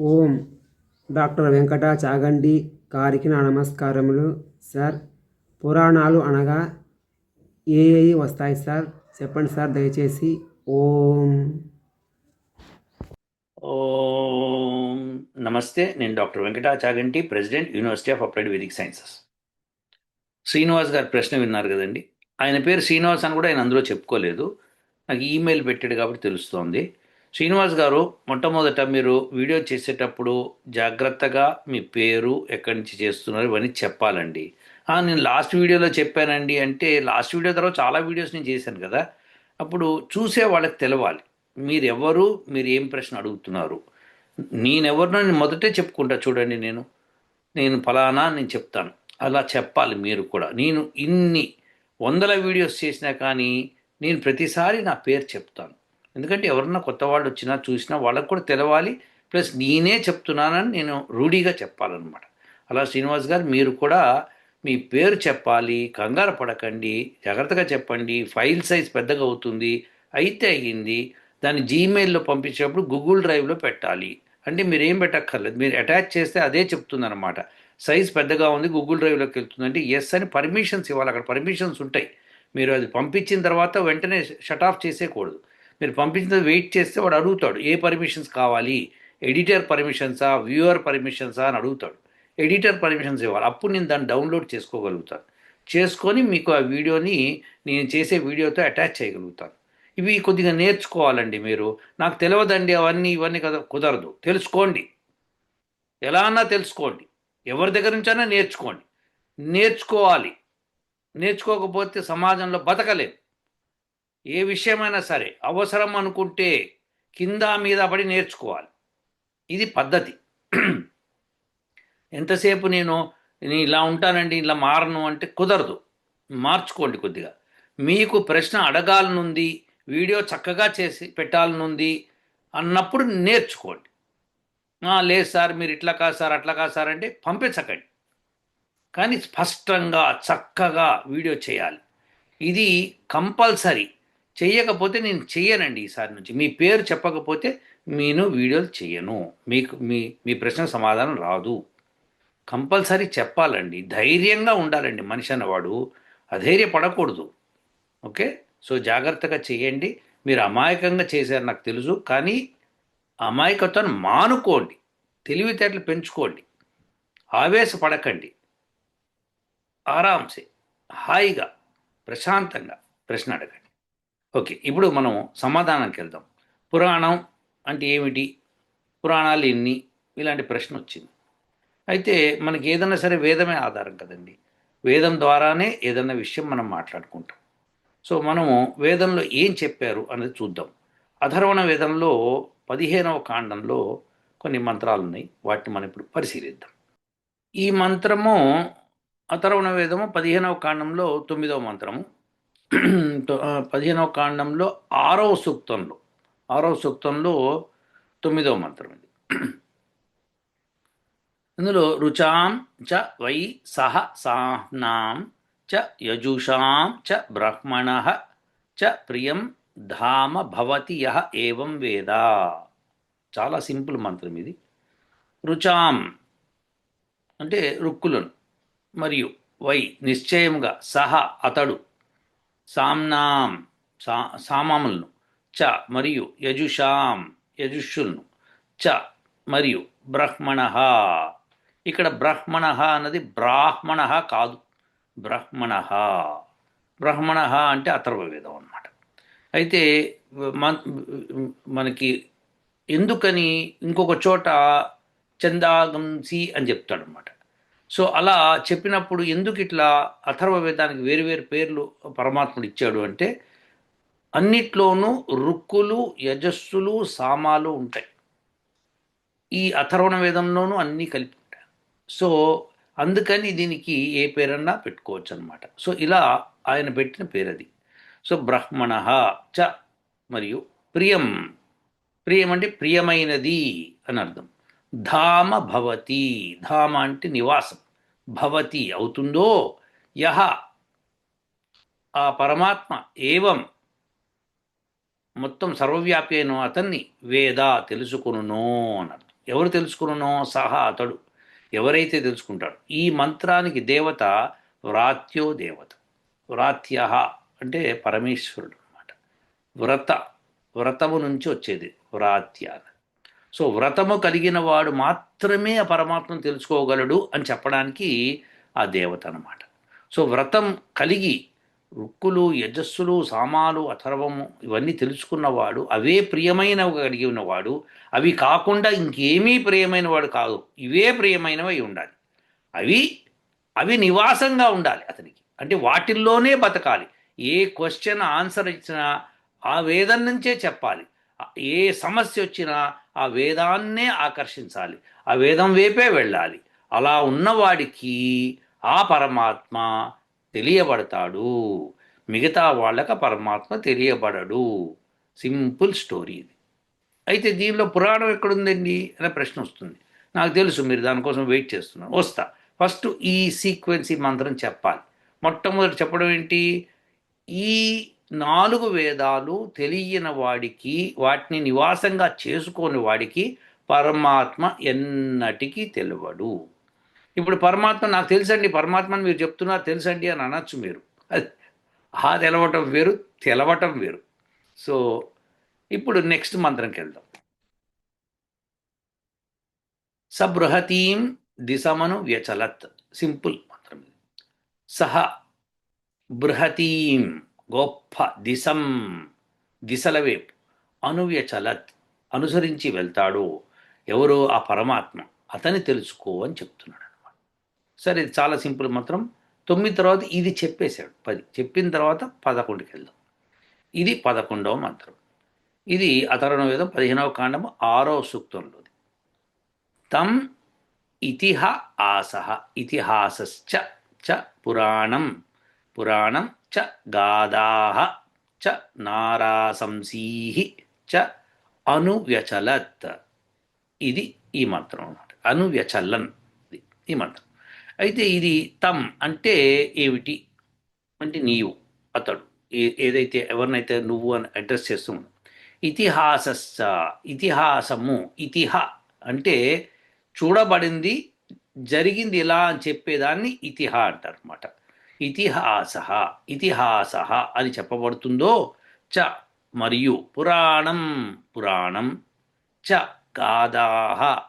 ఓం doctor Venkata Chagandi గారికి నా నమస్కారములు సార్. పురాణాలు అనగా ఏ ఏ వస్తాయి సార్? చెప్పండి సార్ దయచేసి. ఓం. ఓం. నమస్తే నేను doctor Venkatachaganti president university of applied Vedic sciences. Srinivas గారి ప్రశ్న విన్నారు కదండి. ఆయన పేరు శ్రీనివాస్ అని కూడా ఆయన అందులో చెప్పుకోలేదు. నాకు ఈమెయిల్ పెట్టాడు కాబట్టి తెలుస్తోంది. శ్రీనివాస్ గారు మొట్టమొదట మీరు వీడియో చేసేటప్పుడు జాగ్రత్తగా మీ పేరు ఎక్కడి నుంచి చేస్తున్నారు ఇవన్నీ చెప్పాలండి. నేను లాస్ట్ వీడియోలో చెప్పానండి అంటే లాస్ట్ వీడియో తర్వాత చాలా వీడియోస్ నేను చేశాను కదా. అప్పుడు చూసే వాళ్ళకి తెలవాలి. మీరు ఎవరు మీరు ఏం ప్రశ్న అడుగుతున్నారు? నేనెవరినో నేను మొదటే చెప్పుకుంటా చూడండి నేను. నేను ఫలానా నేను చెప్తాను. అలా చెప్పాలి మీరు కూడా. నేను ఇన్ని వందల వీడియోస్ చేసినా కానీ నేను ప్రతిసారి నా పేరు చెప్తాను. ఎందుకంటే ఎవరన్నా కొత్త వాళ్ళు వచ్చినా చూసినా వాళ్ళకు కూడా తెలవాలి. ప్లస్ నేనే చెప్తున్నానని నేను రూఢీగా చెప్పాలన్నమాట. అలా శ్రీనివాస్ గారు మీరు కూడా మీ పేరు చెప్పాలి కంగారు పడకండి జాగ్రత్తగా చెప్పండి ఫైల్ సైజ్ పెద్దగా అవుతుంది అయితే అయ్యింది దాన్ని జీమెయిల్లో పంపించేటప్పుడు గూగుల్ డ్రైవ్లో పెట్టాలి. అంటే మీరు ఏం పెట్టక్కర్లేదు. మీరు అటాచ్ చేస్తే అదే చెప్తుందన్నమాట. సైజ్ పెద్దగా ఉంది గూగుల్ డ్రైవ్లోకి వెళ్తుంది అంటే ఎస్ అని పర్మిషన్స్ ఇవ్వాలి. అక్కడ పర్మిషన్స్ ఉంటాయి. మీరు అది పంపించిన తర్వాత వెంటనే షట్ ఆఫ్ చేసేయకూడదు. మీరు పంపించిన వెయిట్ చేస్తే వాడు అడుగుతాడు ఏ పర్మిషన్స్ కావాలి? ఎడిటర్ పర్మిషన్సా వ్యూవర్ పర్మిషన్సా అని అడుగుతాడు. ఎడిటర్ పర్మిషన్స్ ఇవ్వాలి. అప్పుడు నేను దాన్ని డౌన్లోడ్ చేసుకోగలుగుతాను. చేసుకొని మీకు ఆ వీడియోని నేను చేసే వీడియోతో అటాచ్ చేయగలుగుతాను. ఇవి కొద్దిగా నేర్చుకోవాలండి మీరు. నాకు తెలియదండి అవన్నీ ఇవన్నీ కదా కుదరదు. తెలుసుకోండి. ఎలా అన్నా తెలుసుకోండి. ఎవరి దగ్గర నుంచైనా నేర్చుకోండి. నేర్చుకోవాలి. నేర్చుకోకపోతే సమాజంలో బతకలేదు ఏ విషయమైనా సరే అవసరం అనుకుంటే కింద మీద పడి నేర్చుకోవాలి. ఇది పద్ధతి. ఎంతసేపు నేను నేను ఇలా ఉంటానండి ఇలా మారను అంటే కుదరదు. మార్చుకోండి కొద్దిగా. మీకు ప్రశ్న అడగాలనుంది వీడియో చక్కగా చేసి పెట్టాలనుంది అన్నప్పుడు నేర్చుకోండి. లేదు సార్ మీరు ఇట్లా కాదు సార్ అట్లా కాదు సార్ అంటే పంపించకండి. కానీ స్పష్టంగా చక్కగా వీడియో చేయాలి. ఇది కంపల్సరీ. చెయ్యకపోతే నేను చెయ్యనండి ఈసారి నుంచి. మీ పేరు చెప్పకపోతే నేను వీడియోలు చెయ్యను. మీకు మీ మీ ప్రశ్న సమాధానం రాదు. కంపల్సరీ చెప్పాలండి. ధైర్యంగా ఉండాలండి మనిషి అన్నవాడు. అధైర్యపడకూడదు. ఓకే? సో జాగ్రత్తగా చేయండి మీరు అమాయకంగా చేశారు నాకు తెలుసు. కానీ అమాయకత్వాన్ని మానుకోండి. తెలివితేటలు పెంచుకోండి. ఆవేశపడకండి. ఆరాంసే. హాయిగా ప్రశాంతంగా ప్రశ్న అడగండి. ఓకే ఇప్పుడు మనం సమాధానానికి వెళ్దాం. పురాణం అంటే ఏమిటి? పురాణాలు ఎన్ని? ఇలాంటి ప్రశ్న వచ్చింది. అయితే మనకి ఏదైనా సరే వేదమే ఆధారం కదండి. వేదం ద్వారానే ఏదైనా విషయం మనం మాట్లాడుకుంటాం. సో మనము వేదంలో ఏం చెప్పారు అనేది చూద్దాం. అధర్వణ వేదంలో పదిహేనవ కాండంలో కొన్ని మంత్రాలు ఉన్నాయి. వాటిని మనం ఇప్పుడు పరిశీలిద్దాం. ఈ మంత్రము అథర్వణ వేదము పదిహేనవ కాండంలో తొమ్మిదవ మంత్రము పదిహేనవ కాండంలో ఆరవ సూక్తంలో ఆరవ సూక్తంలో తొమ్మిదవ మంత్రం ఇది. ఇందులో రుచాం చ వై సహ సాహ్నాం చ యజుషాం చ బ్రహ్మణ చ ప్రియం ధామ భవతి యహ ఏవం వేద. చాలా సింపుల్ మంత్రం ఇది. రుచాం అంటే రుక్కులను మరియు వై నిశ్చయంగా సహ అతడు సామ్నాం సా సామాములను చ మరియు యజుషాం యజుషుల్ను చ మరియు బ్రహ్మణ. ఇక్కడ బ్రహ్మణ అన్నది బ్రాహ్మణ కాదు. బ్రహ్మణ. బ్రహ్మణ అంటే అథర్వవేదం అన్నమాట. అయితే మనకి ఎందుకని ఇంకొక చోట చందాగంసి అని చెప్తాడనమాట సో అలా చెప్పినప్పుడు ఎందుకు ఇట్లా అథర్వ వేదానికి వేరు వేరు పేర్లు పరమాత్ముడు ఇచ్చాడు అంటే అన్నిట్లోనూ రుక్కులు యజస్సులు సామాలు ఉంటాయి. ఈ అథర్వణ వేదంలోనూ అన్నీ కలిపి ఉంటాయి. సో అందుకని దీనికి ఏ పేరన్నా పెట్టుకోవచ్చు అనమాట సో ఇలా ఆయన పెట్టిన పేరు అది సో బ్రహ్మణ చ మరియు ప్రియం. ప్రియం అంటే ప్రియమైనది అని అర్థం. ధామ భవతి. ధామ అంటే నివాసం. భవతి అవుతుందో యహ ఆ పరమాత్మ ఏవం మొత్తం సర్వవ్యాపి అయిన అతన్ని వేద తెలుసుకును అన్నాడు ఎవరు తెలుసుకునునో? సహా అతడు. ఎవరైతే తెలుసుకుంటాడు ఈ మంత్రానికి దేవత వ్రాత్యో దేవత. వ్రాత్య అంటే పరమేశ్వరుడు అనమాట వ్రత. వ్రతము నుంచి వచ్చేది. వ్రాత్య సో వ్రతము కలిగిన వాడు మాత్రమే ఆ పరమాత్మను తెలుసుకోగలడు అని చెప్పడానికి ఆ దేవత అనమాట సో వ్రతం కలిగి రుక్కులు యజస్సులు సామాలు అథర్వము ఇవన్నీ తెలుసుకున్నవాడు అవే ప్రియమైనవి కలిగి ఉన్నవాడు అవి కాకుండా ఇంకేమీ ప్రియమైన వాడు కాదు. ఇవే ప్రియమైనవి ఉండాలి. అవి అవి నివాసంగా ఉండాలి అతనికి. అంటే వాటిల్లోనే బతకాలి. ఏ క్వశ్చన్ ఆన్సర్ ఇచ్చినా ఆ వేదం నుంచే చెప్పాలి. ఏ సమస్య వచ్చినా ఆ వేదాన్నే ఆకర్షించాలి. ఆ వేదం వైపే వెళ్ళాలి. అలా ఉన్నవాడికి ఆ పరమాత్మ తెలియబడతాడు. మిగతా వాళ్ళకి పరమాత్మ తెలియబడడు. సింపుల్ స్టోరీ ఇది. అయితే దీనిలో పురాణం ఎక్కడుందండి అనే ప్రశ్న వస్తుంది. నాకు తెలుసు మీరు దానికోసం వెయిట్ చేస్తున్నారు వస్తా. ఫస్ట్ ఈ సీక్వెన్స్ ఈ మంత్రం చెప్పాలి. మొట్టమొదటి చెప్పడం ఏంటి? ఈ నాలుగు వేదాలు తెలియని వాడికి వాటిని నివాసంగా చేసుకోని వాడికి పరమాత్మ ఎన్నటికీ తెలియడు. ఇప్పుడు పరమాత్మ నాకు తెలుసండి పరమాత్మని మీరు చెప్తున్నారు తెలుసండి అని అనొచ్చు మీరు. ఆ తెలవటం వేరు తెలవటం వేరు. సో ఇప్పుడు నెక్స్ట్ మంత్రంకి వెళ్దాం. సబృహతీం దిశమను వ్యచలత్. సింపుల్ మంత్రం సహ బృహతీం గొప్ప దిశం దిశల వైపు అనువ్యచలత్ అనుసరించి వెళ్తాడు. ఎవరో ఆ పరమాత్మ అతని తెలుసుకో అని చెప్తున్నాడు అనమాట సరే ఇది చాలా సింపుల్ మాత్రం. తొమ్మిది తర్వాత ఇది చెప్పేశాడు పది. చెప్పిన తర్వాత పదకొండుకి వెళ్దాం. ఇది పదకొండవ మంత్రం. ఇది అతరణ వేదం పదిహేనవ కాండము ఆరో సూక్తంలోది. తం ఇతిహ ఆసహ ఇతిహాసశ్చ చ పురాణం. పురాణం చ గాదాహ చ నారాసంసీహి చ అనువ్యచలత్. ఇది ఈ మంత్రం అన్నమాట. అనువ్యచలన్. ఈ మంత్రం. అయితే ఇది తమ్ అంటే ఏమిటి? అంటే నీవు అతడు. ఏ- ఏదైతే ఎవరినైతే నువ్వు అని అడ్రస్ చేస్తున్నావు. ఇతిహాసస్స ఇతిహాసము ఇతిహ అంటే చూడబడింది జరిగింది ఇలా అని చెప్పేదాన్ని ఇతిహ అంటారు అనమాట ఇతిహాస ఇతిహాస అని చెప్పబడుతుందో చ మరియు పురాణం పురాణం చ గాదాహ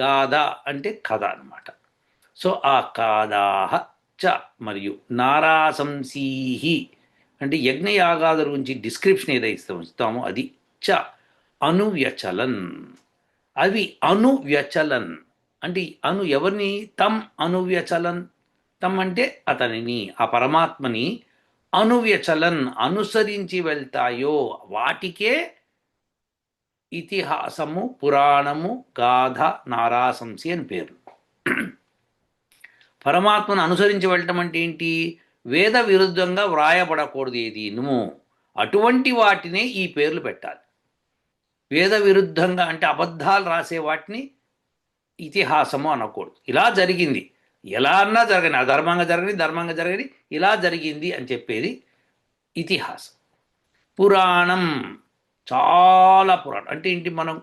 గాథ అంటే కథ అన్నమాట. సో ఆ కాదాహ చ మరియు నారాసంసీహి అంటే యజ్ఞయాగాదుల గురించి డిస్క్రిప్షన్ ఏదైతే ఇస్తామో అది చ అనువ్యచలన్. అవి అనువ్యచలన్. అంటే అను ఎవరిని? తమ్ అనువ్యచలన్. తమ్ అంటే అతనిని ఆ పరమాత్మని అనువ్యచలన్ అనుసరించి వెళ్తాయో వాటికే ఇతిహాసము పురాణము గాథ నారాసంసి అని పేరు. పరమాత్మను అనుసరించి వెళ్ళటం అంటే ఏంటి? వేద విరుద్ధంగా వ్రాయబడకూడదు ఏది నువ్వు అటువంటి వాటినే ఈ పేర్లు పెట్టాలి. వేద విరుద్ధంగా అంటే అబద్ధాలు రాసే వాటిని ఇతిహాసము అనకూడదు. ఇలా జరిగింది. ఎలా అన్నా జరగని అధర్మంగా జరగని ధర్మంగా జరగని ఇలా జరిగింది అని చెప్పేది ఇతిహాసం. పురాణం చాలా పురాణం. అంటే ఏంటి మనం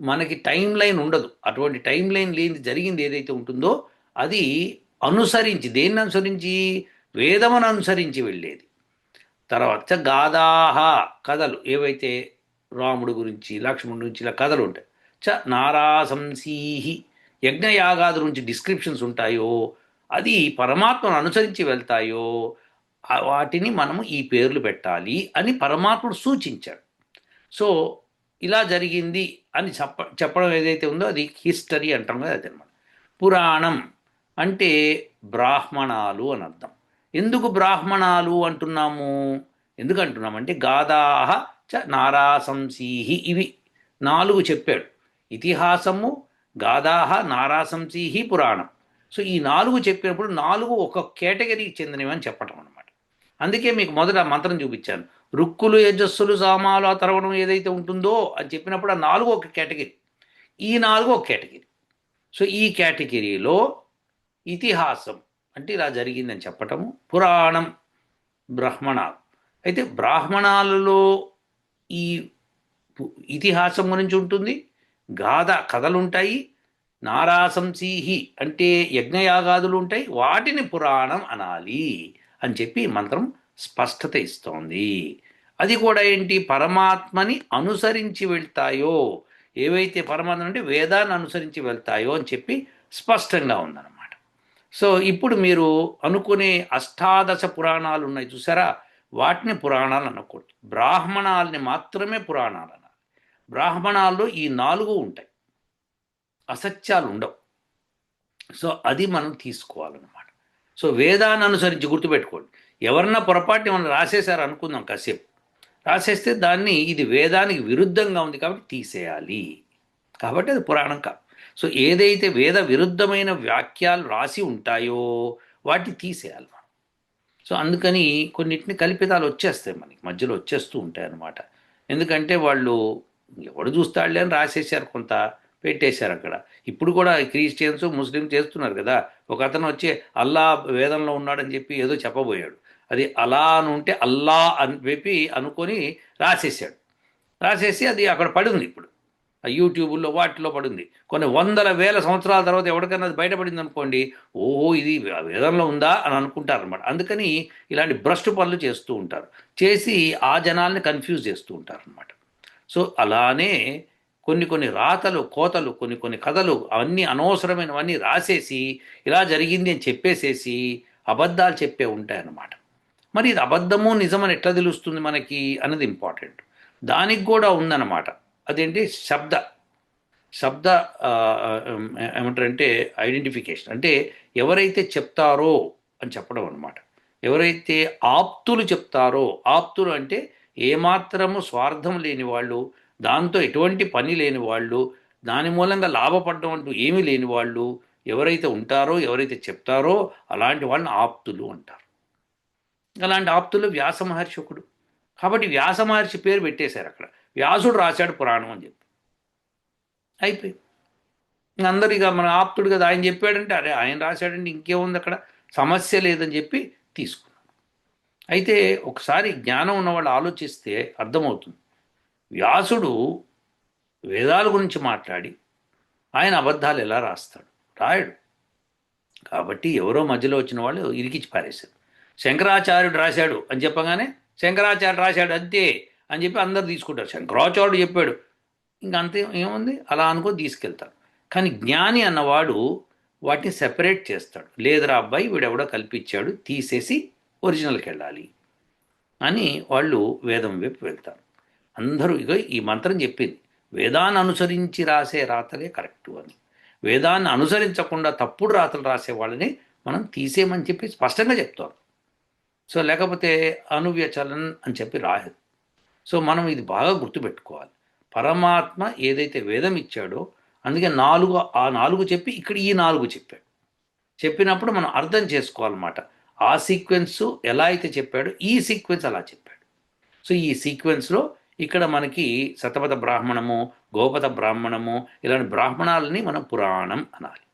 మనకి టైం లైన్ ఉండదు. అటువంటి టైం లైన్ లేని జరిగింది ఏదైతే ఉంటుందో అది అనుసరించి దేన్ని అనుసరించి? వేదమును అనుసరించి వెళ్ళేది. తర్వాత గాదాహ కథలు ఏవైతే రాముడు గురించి లక్ష్మణుడి గురించి ఇలా కథలు ఉంటాయి. చ నారాసంసీహి యజ్ఞయాగాది నుంచి డిస్క్రిప్షన్స్ ఉంటాయో అది పరమాత్మను అనుసరించి వెళ్తాయో వాటిని మనము ఈ పేర్లు పెట్టాలి అని పరమాత్ముడు సూచించాడు. సో ఇలా జరిగింది అని చెప్ప చెప్పడం ఏదైతే ఉందో అది హిస్టరీ అంటాం కదా అది పురాణం అంటే బ్రాహ్మణాలు అని అర్థం. ఎందుకు బ్రాహ్మణాలు అంటున్నాము? ఎందుకు అంటున్నామంటే గాదాహ చ నారాసంసీహి ఇవి నాలుగు చెప్పాడు. ఇతిహాసము గాదాహ నారాసంసీహి పురాణం. సో ఈ నాలుగు చెప్పినప్పుడు నాలుగు ఒక కేటగిరీకి చెందినవి అని చెప్పటం అనమాట అందుకే మీకు మొదట మంత్రం చూపించాను. రుక్కులు యజస్సులు సామాలు ఆ తరవడం ఏదైతే ఉంటుందో అని చెప్పినప్పుడు ఆ నాలుగు ఒక కేటగిరీ. ఈ నాలుగు ఒక కేటగిరీ. సో ఈ కేటగిరీలో ఇతిహాసం అంటే ఇలా జరిగిందని చెప్పటము పురాణం బ్రాహ్మణాలు. అయితే బ్రాహ్మణాలలో ఈ ఇతిహాసం గురించి ఉంటుంది గాథ కథలుంటాయి నారాసంసీహి అంటే యజ్ఞయాగాదులు ఉంటాయి వాటిని పురాణం అనాలి అని చెప్పి మంత్రం స్పష్టత ఇస్తోంది. అది కూడా ఏంటి? పరమాత్మని అనుసరించి వెళ్తాయో ఏవైతే పరమాత్మ అంటే వేదాన్ని అనుసరించి వెళ్తాయో అని చెప్పి స్పష్టంగా ఉందన్నమాట. సో ఇప్పుడు మీరు అనుకునే అష్టాదశ పురాణాలు ఉన్నాయి చూసారా? వాటిని పురాణాలు అనకూడదు. బ్రాహ్మణాలని మాత్రమే పురాణాలు అన్నారు బ్రాహ్మణాల్లో ఈ నాలుగు ఉంటాయి. అసత్యాలు ఉండవు. సో అది మనం తీసుకోవాలన్నమాట. సో వేదాన్ని అనుసరించి గుర్తుపెట్టుకోండి. ఎవరన్నా పొరపాటు మనం రాసేశారు అనుకుందాం కాసేపు. రాసేస్తే దాన్ని ఇది వేదానికి విరుద్ధంగా ఉంది కాబట్టి తీసేయాలి. కాబట్టి అది పురాణం కాదు. సో ఏదైతే వేద విరుద్ధమైన వాక్యాలు రాసి ఉంటాయో వాటిని తీసేయాలి మనం. సో అందుకని కొన్నిటిని కల్పితాలు వచ్చేస్తాయి మనకి. మధ్యలో వచ్చేస్తూ ఉంటాయి అన్నమాట ఎందుకంటే వాళ్ళు ఎవడు చూస్తాడులే అని రాసేసారు కొంత పెట్టేశారు అక్కడ. ఇప్పుడు కూడా క్రిస్టియన్స్ ముస్లిం చేస్తున్నారు కదా. ఒక అతను వచ్చి అల్లా వేదంలో ఉన్నాడని చెప్పి ఏదో చెప్పబోయాడు. అది అలా అని ఉంటే అల్లా అని చెప్పి అనుకొని రాసేసాడు రాసేసి అది అక్కడ పడింది ఇప్పుడు. ఆ యూట్యూబ్లో వాటిలో పడింది. కొన్ని వందల వేల సంవత్సరాల తర్వాత ఎవరికైనా అది బయటపడింది అనుకోండి ఓహో ఇది వేదంలో ఉందా అని అనుకుంటారు అనమాట అందుకని ఇలాంటి భ్రష్టు పనులు చేస్తూ ఉంటారు. చేసి ఆ జనాల్ని కన్ఫ్యూజ్ చేస్తూ ఉంటారు అనమాట సో అలానే కొన్ని కొన్ని రాతలు కోతలు కొన్ని కొన్ని కథలు అవన్నీ అనవసరమైనవన్నీ రాసేసి ఇలా జరిగింది అని చెప్పేసేసి అబద్ధాలు చెప్పే ఉంటాయన్నమాట. మరి ఇది అబద్ధము నిజమని ఎట్లా తెలుస్తుంది మనకి అన్నది ఇంపార్టెంట్. దానికి కూడా ఉందన్నమాట. అదేంటి? శబ్ద. శబ్ద ఏమంటారంటే ఐడెంటిఫికేషన్. అంటే ఎవరైతే చెప్తారో అని చెప్పడం అనమాట ఎవరైతే ఆప్తులు చెప్తారో ఆప్తులు అంటే ఏమాత్రము స్వార్థం లేని వాళ్ళు దాంతో ఎటువంటి పని లేని వాళ్ళు దాని మూలంగా లాభపడడం అంటూ ఏమీ లేని వాళ్ళు ఎవరైతే ఉంటారో ఎవరైతే చెప్తారో అలాంటి వాళ్ళని ఆప్తులు అంటారు. అలాంటి ఆప్తులు వ్యాస మహర్షి ఒకడు. కాబట్టి వ్యాస మహర్షి పేరు పెట్టేశారు అక్కడ. వ్యాసుడు రాశాడు పురాణం అని చెప్పి. అయిపోయింది. ఇంక అందరు ఇక మన ఆప్తుడు కదా ఆయన చెప్పాడంటే అరే ఆయన రాశాడంటే ఇంకేముంది అక్కడ? సమస్య లేదని చెప్పి తీసుకు అయితే ఒకసారి జ్ఞానం ఉన్నవాళ్ళు ఆలోచిస్తే అర్థమవుతుంది. వ్యాసుడు వేదాల గురించి మాట్లాడి ఆయన అబద్ధాలు ఎలా రాస్తాడు? రాయడు. కాబట్టి ఎవరో మధ్యలో వచ్చిన వాళ్ళు ఇరికిచ్చి పారేశారు. శంకరాచార్యుడు రాశాడు అని చెప్పగానే శంకరాచార్యుడు రాశాడు అంతే అని చెప్పి అందరు తీసుకుంటారు. శంకరాచార్యుడు చెప్పాడు ఇంకా అంతే ఏముంది? అలా అనుకో తీసుకెళ్తారు కానీ జ్ఞాని అన్నవాడు వాటిని సెపరేట్ చేస్తాడు. లేదురా అబ్బాయి వీడెవడో కల్పించాడు తీసేసి ఒరిజినల్కి వెళ్ళాలి అని వాళ్ళు వేదం వైపు వెళ్తారు. అందరూ ఇక ఈ మంత్రం చెప్పింది. వేదాన్ని అనుసరించి రాసే రాతలే కరెక్టు అని. వేదాన్ని అనుసరించకుండా తప్పుడు రాతలు రాసే వాళ్ళని మనం తీసేయమని చెప్పి స్పష్టంగా చెప్తారు. సో లేకపోతే అనువ్యచలన్ అని చెప్పి రాయదు సో మనం ఇది బాగా గుర్తుపెట్టుకోవాలి. పరమాత్మ ఏదైతే వేదం ఇచ్చాడో అందుకే నాలుగు ఆ నాలుగు చెప్పి ఇక్కడ ఈ నాలుగు చెప్పాడు. చెప్పినప్పుడు మనం అర్థం చేసుకోవాలన్నమాట. ఆ సీక్వెన్స్ ఎలా అయితే చెప్పాడో ఈ సీక్వెన్స్ అలా చెప్పాడు. సో ఈ సీక్వెన్స్లో ఇక్కడ మనకి శతపథ బ్రాహ్మణము గోపద బ్రాహ్మణము ఇలాంటి బ్రాహ్మణాలని మనం పురాణం అనాలి.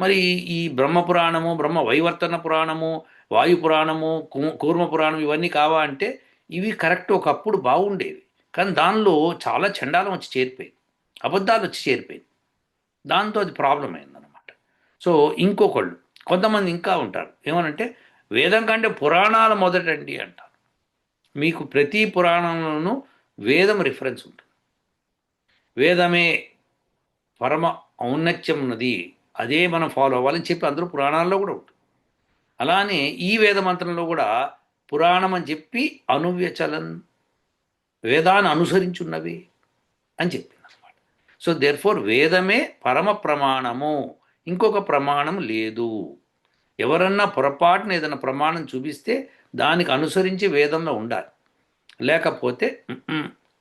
మరి ఈ బ్రహ్మ పురాణము బ్రహ్మ వైవర్తన పురాణము వాయు పురాణము కూర్మ పురాణం ఇవన్నీ కావా అంటే ఇవి కరెక్ట్ ఒకప్పుడు బాగుండేవి. కానీ దానిలో చాలా చండాలం వచ్చి చేరిపోయింది. అబద్ధాలు వచ్చి చేరిపోయింది. దాంతో అది ప్రాబ్లం అయిందనమాట సో ఇంకొకళ్ళు కొంతమంది ఇంకా ఉంటారు. ఏమనంటే వేదం కంటే పురాణాలు మొదటండి అంటారు. మీకు ప్రతి పురాణంలోనూ వేదం రిఫరెన్స్ ఉంటుంది. వేదమే పరమ ఔన్నత్యం ఉన్నది అదే మనం ఫాలో అవ్వాలని చెప్పి అందరూ పురాణాల్లో కూడా ఉంటుంది. అలానే ఈ వేద మంత్రంలో కూడా పురాణం అని చెప్పి అనువ్యచలన్ వేదాన్ని అనుసరించున్నవి అని చెప్పింది అనమాట సో దేర్ ఫోర్ వేదమే పరమ ప్రమాణము. ఇంకొక ప్రమాణం లేదు. ఎవరన్నా పొరపాటున ఏదైనా ప్రమాణం చూపిస్తే దానికి అనుసరించి వేదంలో ఉండాలి. లేకపోతే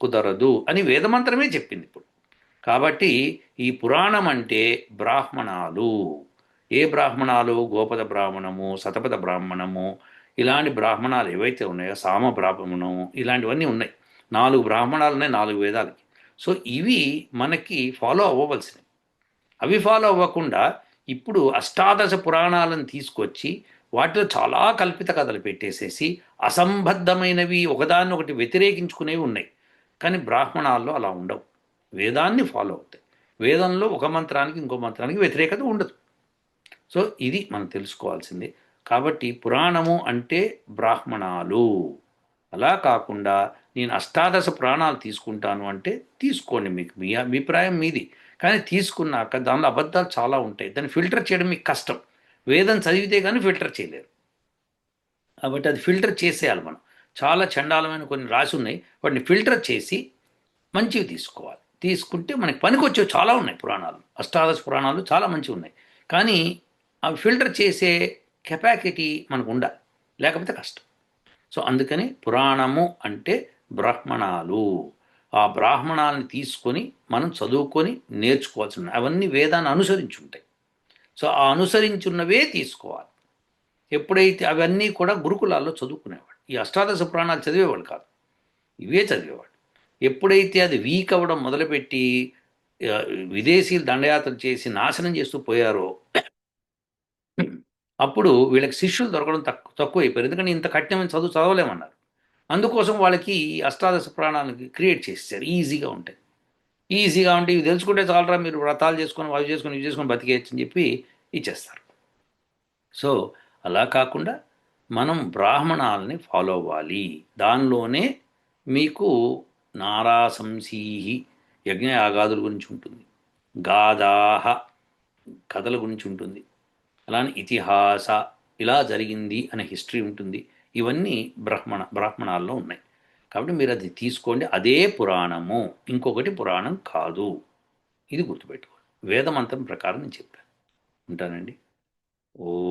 కుదరదు అని వేదమంత్రమే చెప్పింది ఇప్పుడు. కాబట్టి ఈ పురాణం అంటే బ్రాహ్మణాలు. ఏ బ్రాహ్మణాలు? గోపద బ్రాహ్మణము శతపథ బ్రాహ్మణము ఇలాంటి బ్రాహ్మణాలు ఏవైతే ఉన్నాయో సామ బ్రాహ్మణము ఇలాంటివన్నీ ఉన్నాయి. నాలుగు బ్రాహ్మణాలు ఉన్నాయి నాలుగు వేదాలకి. సో ఇవి మనకి ఫాలో అవ్వవలసినవి. అవి ఫాలో అవ్వకుండా ఇప్పుడు అష్టాదశ పురాణాలను తీసుకొచ్చి వాటిలో చాలా కల్పిత కథలు పెట్టేసేసి అసంబద్ధమైనవి ఒకదాన్ని ఒకటి వ్యతిరేకించుకునేవి ఉన్నాయి. కానీ బ్రాహ్మణాల్లో అలా ఉండవు. వేదాన్ని ఫాలో అవుతాయి. వేదంలో ఒక మంత్రానికి ఇంకో మంత్రానికి వ్యతిరేకత ఉండదు. సో ఇది మనం తెలుసుకోవాల్సింది. కాబట్టి పురాణము అంటే బ్రాహ్మణాలు. అలా కాకుండా నేను అష్టాదశ పురాణాలు తీసుకుంటాను అంటే తీసుకోండి. మీకు మీ అభిప్రాయం మీది. కానీ తీసుకున్నాక దానిలో అబద్ధాలు చాలా ఉంటాయి. దాన్ని ఫిల్టర్ చేయడం మీకు కష్టం. వేదం చదివితే కానీ ఫిల్టర్ చేయలేరు. కాబట్టి అది ఫిల్టర్ చేసేయాలి మనం. చాలా చండాలమైన కొన్ని రాసి ఉన్నాయి. వాటిని ఫిల్టర్ చేసి మంచివి తీసుకోవాలి. తీసుకుంటే మనకి పనికొచ్చేవి చాలా ఉన్నాయి పురాణాలు. అష్టాదశ పురాణాలు చాలా మంచివి ఉన్నాయి. కానీ అవి ఫిల్టర్ చేసే కెపాసిటీ మనకు ఉండాలి. లేకపోతే కష్టం. సో అందుకని పురాణము అంటే బ్రాహ్మణాలు. ఆ బ్రాహ్మణాలను తీసుకొని మనం చదువుకొని నేర్చుకోవాల్సి ఉన్నాయి అవన్నీ వేదాన్ని అనుసరించి ఉంటాయి సో ఆ అనుసరించున్నవే తీసుకోవాలి. ఎప్పుడైతే అవన్నీ కూడా గురుకులాల్లో చదువుకునేవాడు. ఈ అష్టాదశ పురాణాలు చదివేవాడు కాదు. ఇవే చదివేవాడు. ఎప్పుడైతే అది వీక్ అవ్వడం మొదలుపెట్టి విదేశీయులు దండయాత్ర చేసి నాశనం చేస్తూ పోయారో అప్పుడు వీళ్ళకి శిష్యులు దొరకడం తక్కువ తక్కువ అయిపోయారు ఎందుకంటే ఇంత కఠినమైన చదువు చదవలేమన్నారు. అందుకోసం వాళ్ళకి అష్టాదశ ప్రాణాలకి క్రియేట్ చేస్తారు ఈజీగా ఉంటాయి. ఈజీగా ఉంటే ఇవి తెలుసుకుంటే చాలరా మీరు వ్రతాలు చేసుకొని అవి చేసుకొని ఇవి చేసుకొని బతికేయచ్చు అని చెప్పి ఇచ్చేస్తారు. సో అలా కాకుండా మనం బ్రాహ్మణాలని ఫాలో అవ్వాలి. దానిలోనే మీకు నారాశంసీహి యజ్ఞయాగాదుల గురించి ఉంటుంది. గాదాహ కథల గురించి ఉంటుంది. అలానే ఇతిహాస ఇలా జరిగింది అనే హిస్టరీ ఉంటుంది. ఇవన్నీ బ్రాహ్మణ బ్రాహ్మణాల్లో ఉన్నాయి. కాబట్టి మీరు అది తీసుకోండి. అదే పురాణము. ఇంకొకటి పురాణం కాదు. ఇది గుర్తుపెట్టుకోండి. వేదమంత్రం ప్రకారం నేను చెప్పాను. ఉంటానండి? ఓ